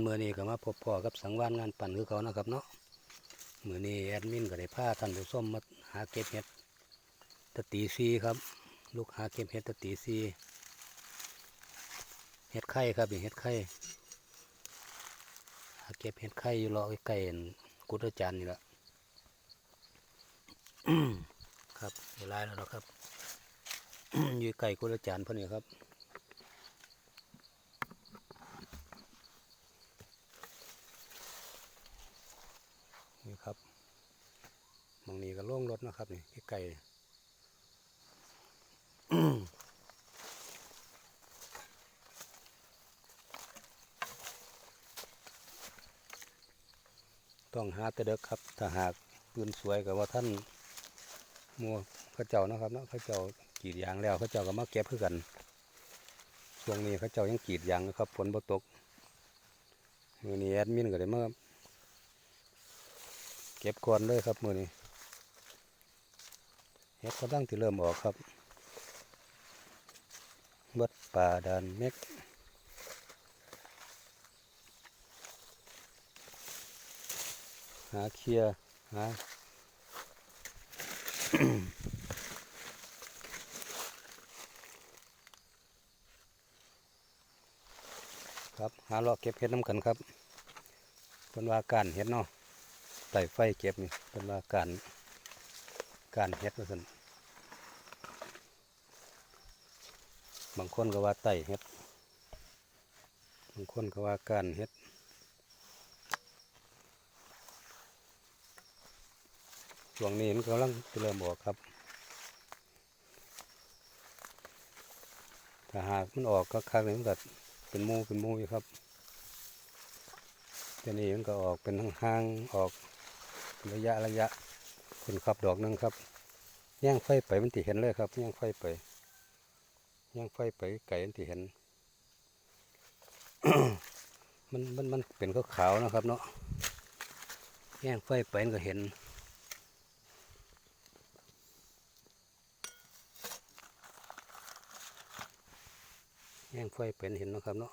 เมื่อนี้ก็มาพบพ่อกับสังวานงานปั่นคือเขานะครับเนาะเมื่อนี้แอดมินก็ได้พาท่านผู้ชมมาหาเก็บเห็ดตะตีซีครับ ลูกหาเก็บเห็ดตะตีซีเห็ดไข่ครับเห็ดไข่หาเก็บเห็ดไข่อยู่รอใกล้ๆอั่นกุฎอาจารย์นี่แหละครับเวลาแล้วนะครับอยู่ไก่กุฎอาจารย์พอนี่ครับ นี่ครับหมองนี้ก็โล่งรถนะครับนี่ไกลต้องหาแตะเด็กครับ ถ้าหากปืนสวยกับว่าท่านมัวข้าเจ้านะครับเนาะข้าเจ้ากีดยางแล้วข้าเจ้าก็มาเก็บเพื่อกันช่วงนี้ข้าเจ้ายังกีดยางนะครับฝนบ่ตกมือนี้แอดมินก็ได้มา เก็บก่อนเลยครับมือนี้เห็ดกำลังที่เริ่มออกครับเบิดป่าดานเม็กหาเคลียหาครับ หาลาะเก็บเห็ดน้ำกันครับเป็นว่าการเห็ดเนาะ ไต่ไฟเก็บนี่เป็นว่าการการเฮ็ดว่าซั่นบางคนก็ว่าไต่เฮ็ด บางคนก็ว่าการเฮ็ดช่วงนี้มันกำลังเริ่มออกครับ ถ้าหากมันออกก็ครั้งนึงมันก็เป็นมูเป็นมูอยู่ครับทีนี้มันก็ออกเป็นห่างๆออก ระยะระยะเป็นครับดอกหนึงครับย่างไฟไปมันติเห็นเลยครับย่างไฟไปย่างไฟไปไก่มันติเห็น มันมันมันเป็นขาวๆนะครับ เนาะย่างไฟไปมันก็เห็นย่างไฟเป็นเห็นนะครับเนาะ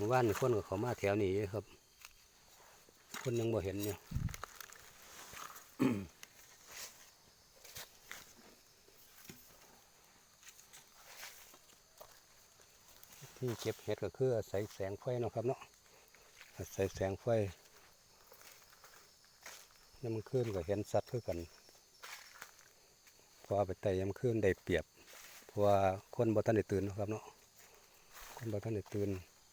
มู่บ้านคนก็เขามาแถวนี้ครับ คนยังบ่เห็นอยู่ที่เก็บเห็ดก็คืออาศัยแสงไฟเนาะครับเนาะอาศัยแสงไฟน้ำมันขึ้นก็เห็นสัตว์คือกันพอไปไต่ยามขึ้นได้เปรียบเพราะว่าคนบ่ทันได้ตื่นนะครับเนาะคนบ่ทันได้ตื่น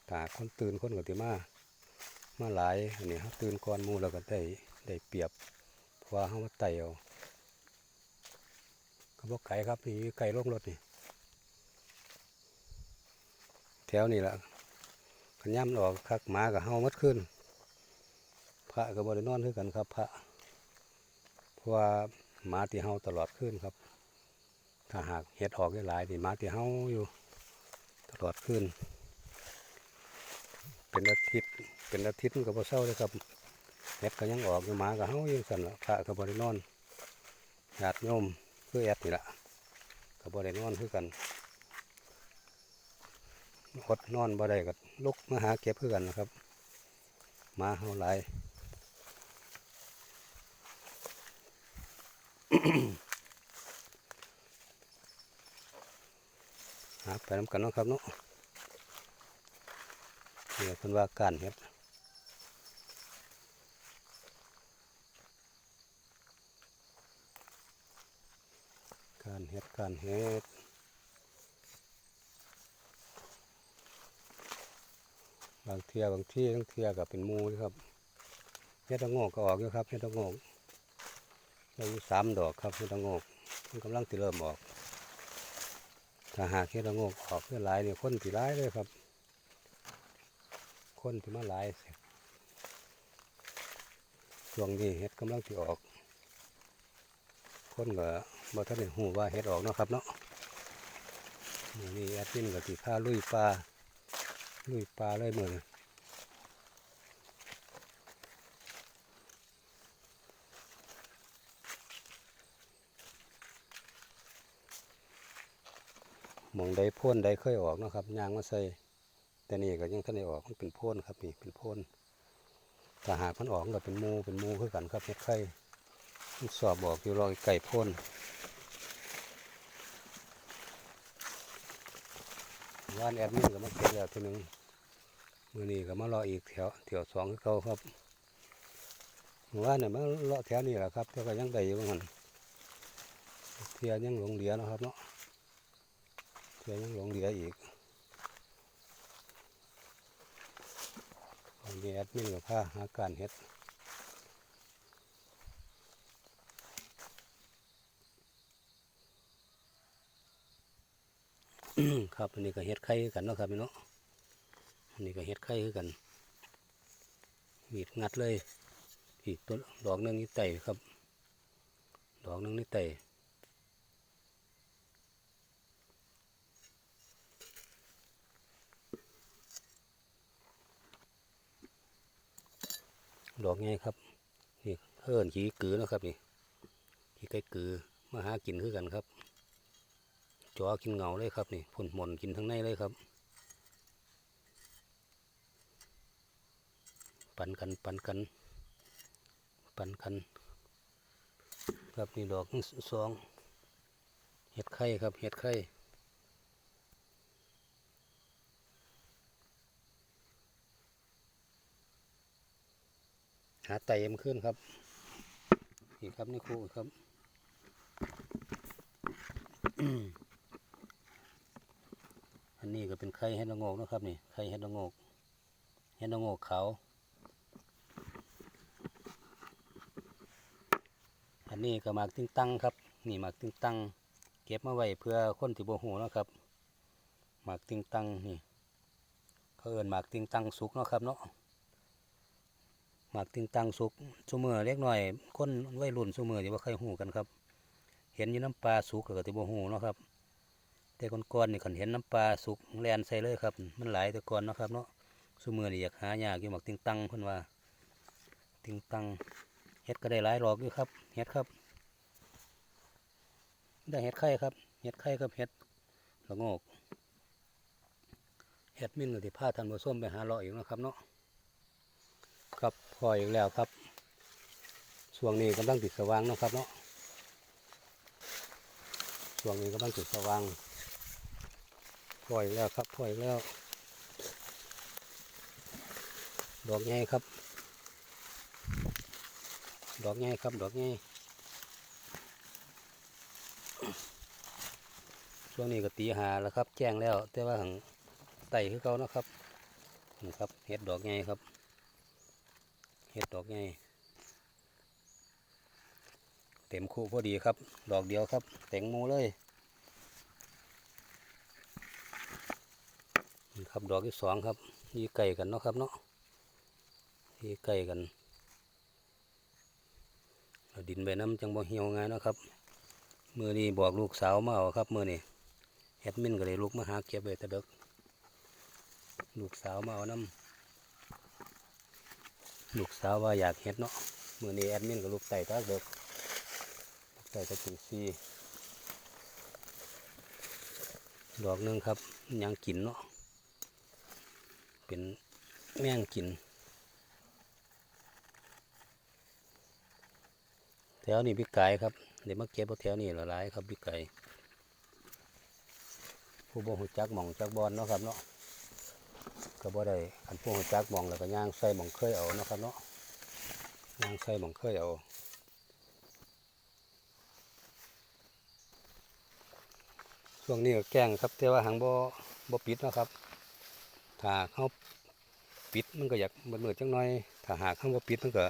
ถ้าคนตื่นคนก็สิมามาหลายอันนี้ครับตื่นก่อนมูแล้วก็ได้ได้เปรียบเพราะว่าเฮามาไต่เอาก็บ่ไกลครับนี่ไกลลงรถนี่แถวนี้ล่ะขันย่ำออกคักหมากับเฮามัดขึ้น พระก็บ่ได้นอนคือกันครับ พระเพราะว่าหมาที่เฮาตลอดขึ้นครับ ถ้าหากเห็ดออกหลายนี่หมาที่เฮาอยู่ตลอดขึ้น เป็นอาทิตย์เป็นอาทิตย์มันก็บ่เศร้าเลยครับเห็ดก็ยังออกอยู่หมาก็เฮาอยู่สั่นละพระก็บ่ได้นอนญาติโยมคือแอดนี่ละก็บ่ได้นอนคือกันอดนอนบ่ได้ก็ลุกมาหาเก็บคือกันนะครับ มาเฮาหลายหาไปน้ำกันนะครับเนาะ เนี่ยเพิ่นว่าการเฮ็ดการเฮ็ดการเฮ็ดบางเทียบางที่ทั้งเทียกับเป็นมูครับเฮ็ดตะงอกก็ออกอยู่ครับเฮ็ดตะงอกเราอยู่สามดอกครับเฮ็ดตะงอกมันกำลังติเริ่มออกถ้าหากเฮ็ดตะงอกออกเพื่อหลายเนี่ยคนติร้ายเลยครับ คนที่มาหลายช่วงนี้เห็ดกำลังที่ออก คนก็บ่ทันได้หูว่าเห็ดออกเนาะครับเนาะนี่แอดมินก็สิพาลุยปลาลุยปลาเลยมือนมองใดโพ่นใดเคยออกนะครับยางมาใส่ แต่นี่ก็ยังท่านได้ออกมันเป็นโพ่นครับนี่เป็นโพ่นถ้าหากมันออกก็เป็นมูเป็นมูคือกันครับเฮ็ดไข่มันสอบบอกอยู่รอยไก่พ่นว่านแอดมินก็มาเก็บแล้วทีนึงมือนี้ก็มารออีกแถวแถวสองคือเขาครับว่านเนี่ยมารอแถวนี้แหละครับแต่ก็ยังได้อยู่เหมือนกันเทียยังหลงเหลือนะครับเนาะเพื่อยังหลงเหลืออีก นี้แอดมินกับผ้าหาการเฮ็ดครับอันนี้ก็เฮ็ดไข่กันเนาะครับพี่เนาะอันนี้ก็เฮ็ดไข่กันมีดงัดเลยอีกตัวดอกนึงนี่ไต่ครับ ดอกนึงนี่ไต่ ดอกไงครับนี่เฮิ่นขี้กือนะครับนี่ขี้ไก่กือมาหากินคือกันครับจอกินเงาเลยครับนี่พ่นหมนกินทั้งในเลยครับ ปันกันปันกัน ปันกัน ครับนี่ดอกทั้งสองเห็ดไข่ครับเห็ดไข่ หาไต่เอ็มขึ้นครับนี่ครับนี่ครูครับอันนี้ก็เป็นไข่เห็ดละโงกนะครับนี่ไข่เห็ดละโงกเห็ดละโงกขาวอันนี้ก็หมากติ้งตังครับ นี่หมากติ้งตังเก็บมาไว้เพื่อคนที่โบหูนะครับหมากติ้งตังนี่เขาเอินหมากติ้งตังสุกนะครับเนาะ มากติ้งตังสุกซูมือเล็กหน่อยคนวัยรุ่นซูมือที่ว่าเคยหูกันครับ เห็นอยู่น้ำปลาสุกก็ที่โบหูเนาะครับ แต่ก่อนๆนี่ขันเห็นน้ำปลาสุกแลนใส่เลยครับ มันหลายแต่ก่อนเนาะครับเนาะซุมือนี่อยากหายากอยู่หมักติงตังเพิ่นว่า ติงตังเฮ็ดก็ได้หลายหลอกอยู่ครับเฮ็ดครับ ได้เฮ็ดไข่ครับเฮ็ดไข่กับเฮ็ดละโงกเฮ็ดมินกับที่พาท่านผู้ชมไปหาเลาะอีกนะครับเนาะครับ พออีกแล้วครับช่วงนี้กำลังติดสว่างนะครับเนาะช่วงนี้กำลังติดสว่างปล่อยแล้วครับปล่อยแล้วดอกใหญ่ครับ ดอกใหญ่ครับ ดอกใหญ่ช่วงนี้ก็ตีหาแล้วครับ แจ้งแล้ว แต่ว่าหังไต่คือเขานะครับนี่ครับเห็ดดอกใหญ่ครับ เห็ดดอกใหญ่เต็มคู่พอดีครับ ดอกเดียวครับเต็งหมูเลยครับดอกที่สองครับยีไก่กันเนาะครับเนาะยีไก่กันดินใบน้ำจังบ่เหี่ยวง่ายเนาะครับมือนี้บอกลูกสาวมาเอาครับมือนี้แอดมินก็เลยลูกมาหาเก็บไว้ตะเดกลูกสาวมาเอาน้ำ ลูกสาวว่าอยากเห็ดเนาะมือนี้แอดมินกับลูกไต่ตาเด็กลูกไต่ตะตีซีดอกหนึงครับยังกินเนาะเป็นแมงกิน แถวนี้พี่ไก่ครับเดี๋ยวมาเก็บเอแถวนี้ละลายครับพี่ไก่ผู้บ่หูจักหม่องจักบอลเนาะครับเนาะ ก็บ่ได้คันผู้หูจักมองแล้วก็ย่างใส่หมองเคยเอาเนาะครับเนาะย่างใส่หมองเคยเอาช่วงนี้ก็แกล้งครับแต่ว่าหางบ่บ่ปิดนะครับถ้าเขาปิดมันก็อยากมันมืดจังน้อยถ้าหากเขาบ่ปิดมันก็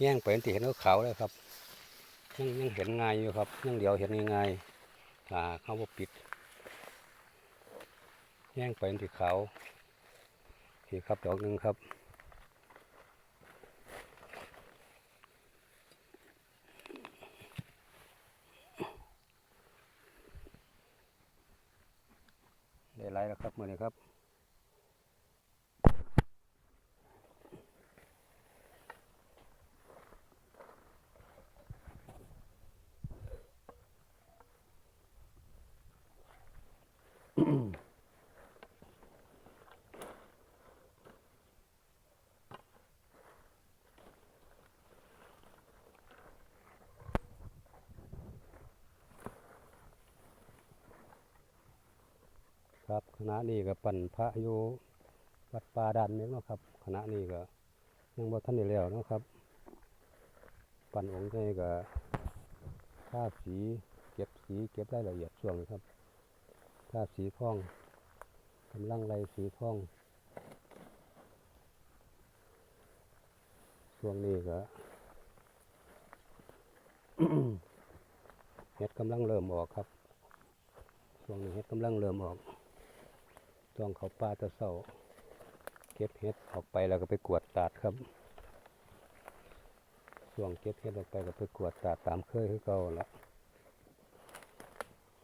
แย่งไปที่เห็นขาวเลยครับยังยังเห็นง่ายอยู่ครับยังเดียวเห็นง่ายถ้าเขาบ่ปิดแย่งไปที่ขาว คครับดอกหนึ่งครับ ได้ไรแล้วครับมื่อนี้ครับ คณะนี้ก็ปั่นพระอยู่วัดป่าดานเมฆเนาะครับคณะนี้ก็ยังบ่ทันได้แล้วนะครับ ปั่นองค์ใหญ่ก็ทาสีเก็บสีเก็บรายละเอียดช่วงนี้ครับทาสีทองกำลังไล่สีทองช่วงนี้ก็เห็ดกำลังเริ่มออกครับช่วงนี้เห็ดกำลังเริ่มออก ช่วงเขาป่าตะเสาเก็บเห็ดออกไปแล้วก็ไปกวดตาดครับช่วงเก็บเห็ดออกไปก็ไปกวดตาดตามเคยคือเก่าละ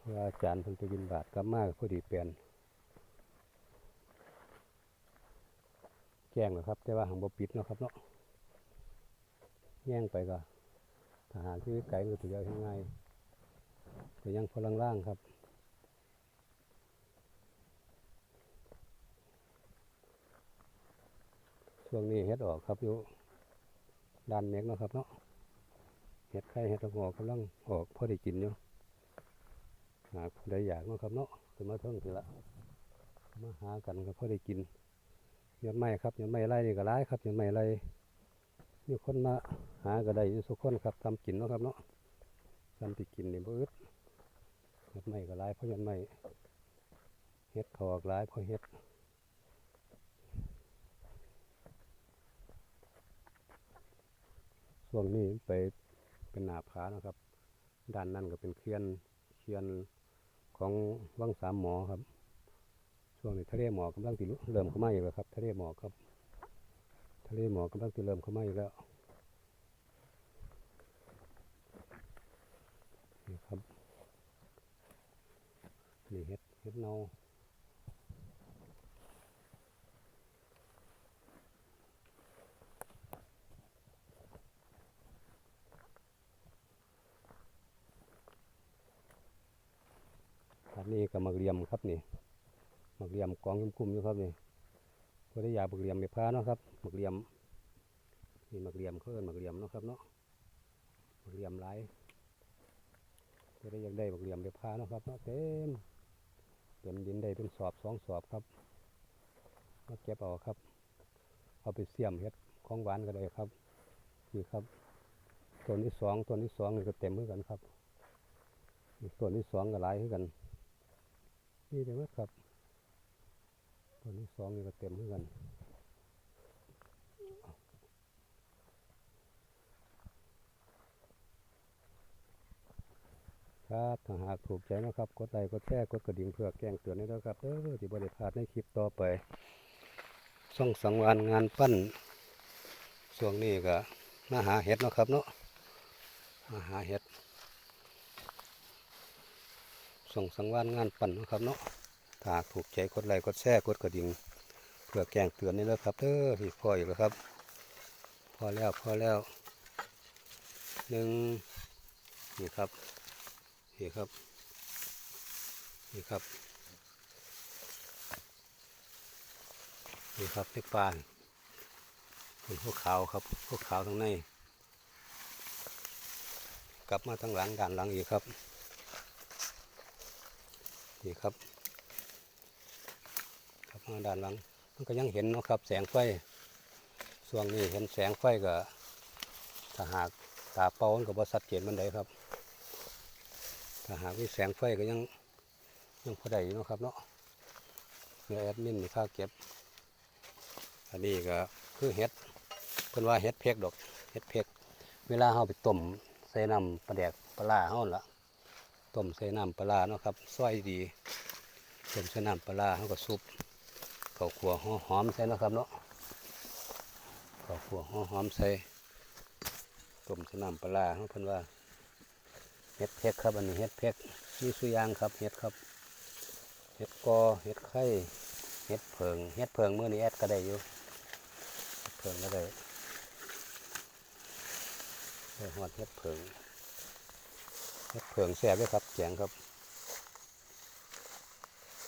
เวลาอาจารย์เพิ่นไปบินบาทกลับมากพอดีเปลี่ยนแจ้งแล้วครับ แต่ว่าหังบ่ปิดเนาะครับเนาะแย่งไปก็ทหารที่ไกลก็ถือเอาง่ายๆแต่ยังพลังล่างครับ ช่วงนี้เฮ็ดออกครับอยู่ด้านเมฆนะครับเนาะเฮ็ดไข่เฮ็ดตะงอกกำลังออกพอได้กินอยู่หากผู้อยากเนาะครับเนาะขึ้นมาเทิงทีละมาหากันก็พอได้กินยอดไม้ครับยอดไม้ไร่นี่ก็ร้ายครับยอดไม้ไร่มีคนมาหาก็ได้อยู่สุกคนครับทำกินนะครับเนาะทำที่กินนี่บ่อึดยอดไม้ก็ร้ายเพราะยอดไม้เฮ็ดขออกร้ายเพราะเฮ็ด ช่วงนี้ไปเป็นหนาผานะครับ ด้านนั้นก็เป็นเคียนเคียนของวังสามหมอครับ ช่วงนี้ทะเลหมอกกำลังติเริ่มเข้ามาอีกแล้วครับ ทะเลหมอกครับ ทะเลหมอกกำลังติเริ่มเข้ามาอีกแล้วนี่ครับนี่เห็ดเห็ดเนา นนี้ก็มักเหลี่ยมครับนี่มักเหลี่ยมกองคุ้มๆอยู่ครับนี่ก็ได้ยาบักเหลี่ยมไปพาเนาะครับมักเหลี่ยมนี่มักเหลี่ยมเขาเอิ้นมักเหลี่ยมเนาะครับเนาะมักเหลี่ยมหลายก็ได้ยาได้บักเหลี่ยมไปพาเนาะครับเนาะเต็มเต็มดินได้เป็นสอบสองสอบครับมาเก็บเอาครับ เอาไปเสี่ยมเฮ็ดของหวานก็ได้ครับนี่ครับต้นที่สองต้นที่สองนี่ก็เต็มเหมือนกันครับต้นที่สองก็หลายเหมือนกัน นี่เต็มหมดครับต้นที่สองนี่ก็เต็มเหมือนกันครับถ้าหากถูกใจนะครับ กดไลค์กดแชร์กดกระดิ่งเพื่อแจ้งเตือนให้ด้วยครับเออที่บริพาดในคลิปต่อไปส่องสังวานงานปั้นช่วงนี้ก็มาหาเห็ดนะครับเนาะมาหาเห็ด ส่งสังวานงานปั้นนะครับเนาะถากถูกใจกดไลค์กดแชร์กดกระดิ่งเพื่อแจ้งเตือนนี่แล้วครับเออที่พออยู่แล้วครับ พอแล้วพอแล้วหนึ่งนี่ครับนี่ครับนี่ครับนี่ครับที่ปลาเป็นพวกขาวครับพวกขาวทางในกลับมาทางหลังด้านหลังอีกครับ นี่ครับกลับมาด้านหลัง มันก็ยังเห็นนะครับ แสงไฟช่วงนี้เห็นแสงไฟก็ถ้าหากตาเป่ามันก็บ่ชัดเจนมันใดครับ ถ้าหากมีแสงไฟก็ยังยังพอได้อยู่เนาะครับเนาะเนื้อแอดมินมีค่าเก็บ อันนี้ก็คือเห็ดเพิ่นว่าเห็ดเพกดอกเห็ดเพกเวลาเฮาไปต้มใส่น้ำปลาแดกปลาร้าเฮานละ ต้มใส่น้ำปลาเนาะครับซอยดีต้มใส่น้ำปลาร้าเฮาก็ซุปข้าวคั่วหอมใส่เนาะครับเนาะข้าวคั่วหอมใส่ต้มใส่น้ำปลาร้าเฮาเพิ่นว่าเห็ดเพกครับอันนี้เห็ดเพกมีสุยางครับเห็ดครับเห็ดกอเห็ดไข่เห็ดเพิงเห็ดเพิงเมื่อนี้แอดก็ได้อยู่เห็ดเพิงก็ได้ได้หอดเห็ดเพิง เห็ดเพิงแซ่บด้วยครับแจงครับ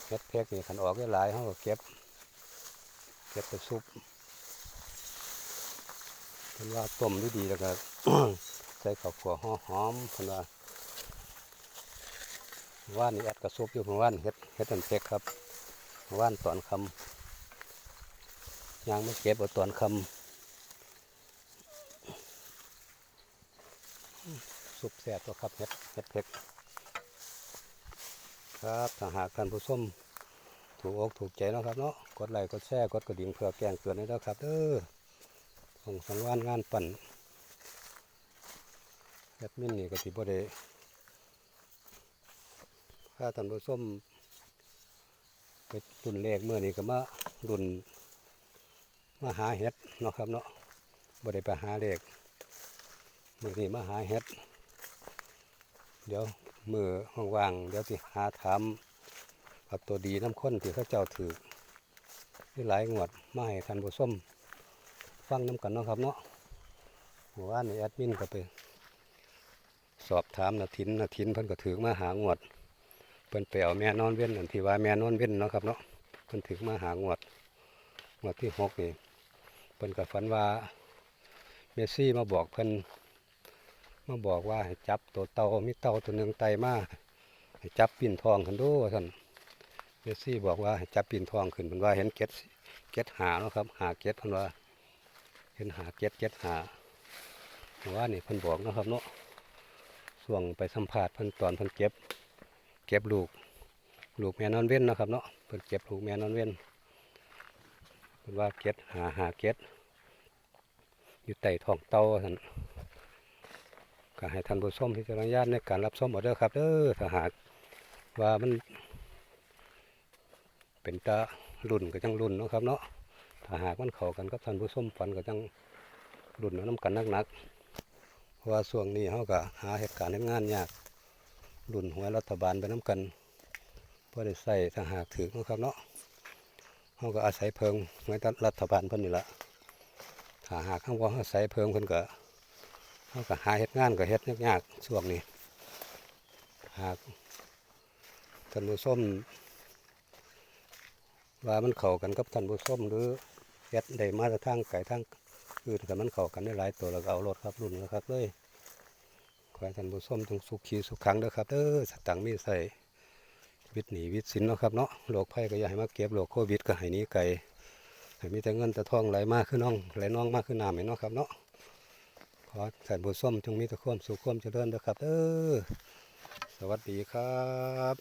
เห็ดเพกนี่ขันออกได้หลายเขาก็เก็บ เก็บไปซุปเป็นว่าต้มดีๆแล้วก็ใส่ข้าวคั่วหอมเพิ่นว่าว่านนี่แอดกระซุบอยู่เมื่อวานเฮ็ดเฮ็ดอันเพ็กครับว่านตอนคำยางไม่เก็บเอาตอนคำ สุกแสบตัวครับเห็ดเห็ดเผ็ดครับถ้าหากท่านผู้ชมถูกอกถูกใจนะครับเนาะกดไลค์กดแชร์กดกระดิ่งเพื่อแจ้งเตือนให้แล้วครับเด้อส่งสังวานงานปั่นแอดมินนี่ก็ติบ่ได้ถ้าท่านผู้ชมไปรุ่นแรกเมื่อนี้ก็มารุ่นมาหาเห็ดเนาะครับเนาะบ่ได้ไปหาเลขมื่อนี้มาหาเห็ด เดี๋ยวมือว่างๆเดี๋ยวสิหาถามกับตัวดีน้ำข้นที่เขาเจ้าถือที่หลายงวดมาให้ท่านผู้มฟังน้ำกันเนาะครับเนาะเมื่อวานนี้แอดมินก็ไป สอบถามนาทินนาทินเพิ่นก็ถือมาหางวดเพิ่นไปเอาแม่นอนเว้นอันที่ว่าแม่นอนเว้นเนาะครับเนาะเพิ่นถึงมาหางวดงวดที่หกนี่เพิ่นก็ฝันว่าเมซี่มาบอกเพิ่น มาบอกว่าให้จับตัวเต่ามีเต่าตัวหนึ่งไตมาให้จับปิ่นทองขึ้นดูว่าท่านเมสซี่บอกว่าให้จับปิ่นทองขึ้นเพิ่นว่าเห็นเก็ดเก็ดหาเนาะครับหาเก็ดเพิ่นว่าเห็นหาเก็ดเก็ดหาเมื่อว่านี่เพิ่นบอกนะครับเนาะส่วงไปสัมภาษณ์เพิ่นตอนเพิ่นเก็บ เก็บลูก ลูกแม่นอนเว้นนะครับเนาะเพิ่นเก็บลูกแม่นอนเว้นเพิ่นว่าเก็ดหาหาเก็ดอยู่ใต้ท้องเต่าท่าน ก็ให้ท่านผู้ชมพิจารณาตในการรับชมเอเด้อครับเด้อถ้าหากว่ามัน เป็นตารุ่นก็จังรุ่นเนาะครับเนาะถ้าหากมันเข้ากันกับท่านผู้ชมฝันก็จังรุ่นน้ำกันนักๆเพราะว่าช่วงนี้เขาก็หาเหตุการณ์งานยากรุ่นหัวรัฐบาลไปน้ำกันเพื่อได้ใส่ถ้าหากถือนาะครับเนาะเขาก็อาศัยเพิงหวยรัฐบาลเพิ่นนี่ละถ้าหากเขาว่าอาศัยเพิงเพิ่นก็ เขาก็หาเฮ็ดงานก็เฮ็ดยากๆช่วงนี้หากท่านผู้ชมว่ามันเข้ากันกับท่านผู้ชมหรือเฮ็ดได้มาจาทางไก่ทางอื่นแต่มันเข้ากันได้หลายตัวแล้วก็เอารถครับรุ่นนะครับเลยขอให้ท่านผู้ชมจงสุขีสุขขังเด้อครับเด้อสตังค์มีใส่วิตหนีวิตสินเนาะครับเนาะโรคภัยก็อย่าให้มาเก็บโรคโควิดก็ให้นี้ไกลให้มีแต่เงินแต่ทองไหลมากขึ้นน้องไหลน้องมากขึ้นน้ำเห็นเนาะครับเนาะ อแสนบุญส้มจงมีแต่ความสุขความเจริญนะครับเออสวัสดีครับ